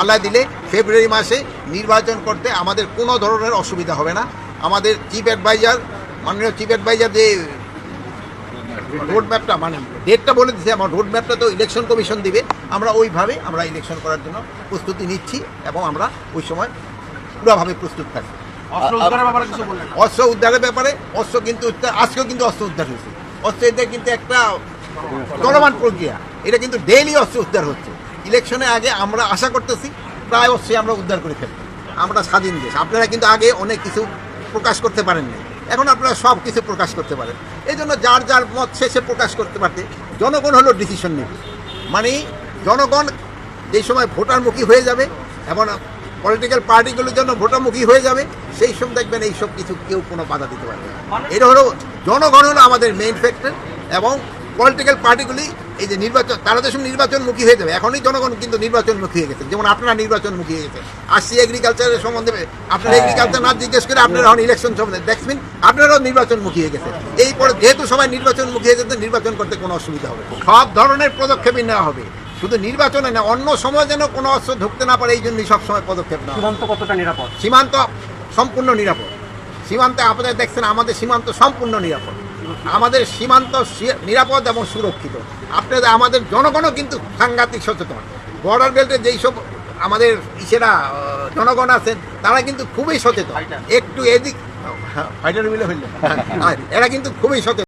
আল্লাহ দিলে ফেব্রুয়ারি মাসে নির্বাচন করতে আমাদের কোনো ধরনের অসুবিধা হবে না। আমাদের চিফ অ্যাডভাইজার মাননীয় চিফ অ্যাডভাইজার যে রোড ম্যাপটা মানে ডেটটা বলে দিচ্ছে আমার রোড ম্যাপটা তো ইলেকশন কমিশন দিবে। আমরা ওইভাবে আমরা ইলেকশন করার জন্য প্রস্তুতি নিচ্ছি এবং আমরা ওই সময় পুরোভাবে প্রস্তুত থাকি অস্ত্র উদ্ধারের ব্যাপারে। অস্ত্র কিন্তু উদ্ধার আজকেও কিন্তু অস্ত্র উদ্ধার হয়েছে। অস্ত্র এটা কিন্তু একটা চলমান প্রক্রিয়া। এটা কিন্তু ডেইলি অস্ত্র উদ্ধার হচ্ছে। ইলেকশনে আগে আমরা আশা করতেছি প্রায় অবশ্যই আমরা উদ্ধার করে ফেলব। আমরা স্বাধীন দেশ। আপনারা কিন্তু আগে অনেক কিছু প্রকাশ করতে পারেননি। এখন আপনারা সব কিছু প্রকাশ করতে পারেন। এই জন্য যার যার মত শেষে প্রকাশ করতে পারতে। জনগণ হলো ডিসিশন নেবে মানে জনগণ যেই সময় ভোটারমুখী হয়ে যাবে এবং পলিটিক্যাল পার্টিগুলোর জন্য ভোটারমুখী হয়ে যাবে, সেই সময় দেখবেন এইসব কিছু কেউ কোনো বাধা দিতে পারবে না। এটা হলো জনগণ হলো আমাদের মেইন ফ্যাক্টর এবং পলিটিক্যাল পার্টিগুলি এই যে নির্বাচন তারা তো সব নির্বাচনমুখী হয়ে যাবে। এখনই জনগণ কিন্তু নির্বাচনমুখী হয়ে গেছে। যেমন আপনারা নির্বাচনমুখী হয়ে গেছে। আসছি এগ্রিকালচারের সম্বন্ধে আপনারা এগ্রিকালচার না জিজ্ঞেস করে আপনারা এখন ইলেকশন সম্বন্ধে। দেখবেন আপনারাও নির্বাচনমুখী হয়ে গেছে। এই পরে যেহেতু সবাই নির্বাচনমুখী হয়ে গেছে নির্বাচন করতে কোনো অসুবিধা হবে সব ধরনের পদক্ষেপই নেওয়া হবে। শুধু নির্বাচনে না অন্য সময় যেন কোনো অস্ত্র ঢুকতে না পারে এই জন্যই সবসময় পদক্ষেপ নেওয়া। সীমান্ত কতটা নিরাপদ? সীমান্ত সম্পূর্ণ নিরাপদ। সীমান্তে আপনাদের দেখছেন আমাদের সীমান্ত সম্পূর্ণ নিরাপদ। আমাদের সীমান্ত নিরাপদ এবং সুরক্ষিত। আপনাদের আমাদের জনগণও কিন্তু সাংঘাতিক সচেতন। বর্ডার বেল্টে যেই সব আমাদের ইসেরা জনগণ আছেন তারা কিন্তু খুবই সচেতন। একটু এদিক ফাইটার মিলে হইলে। এরা কিন্তু খুবই সচেতন।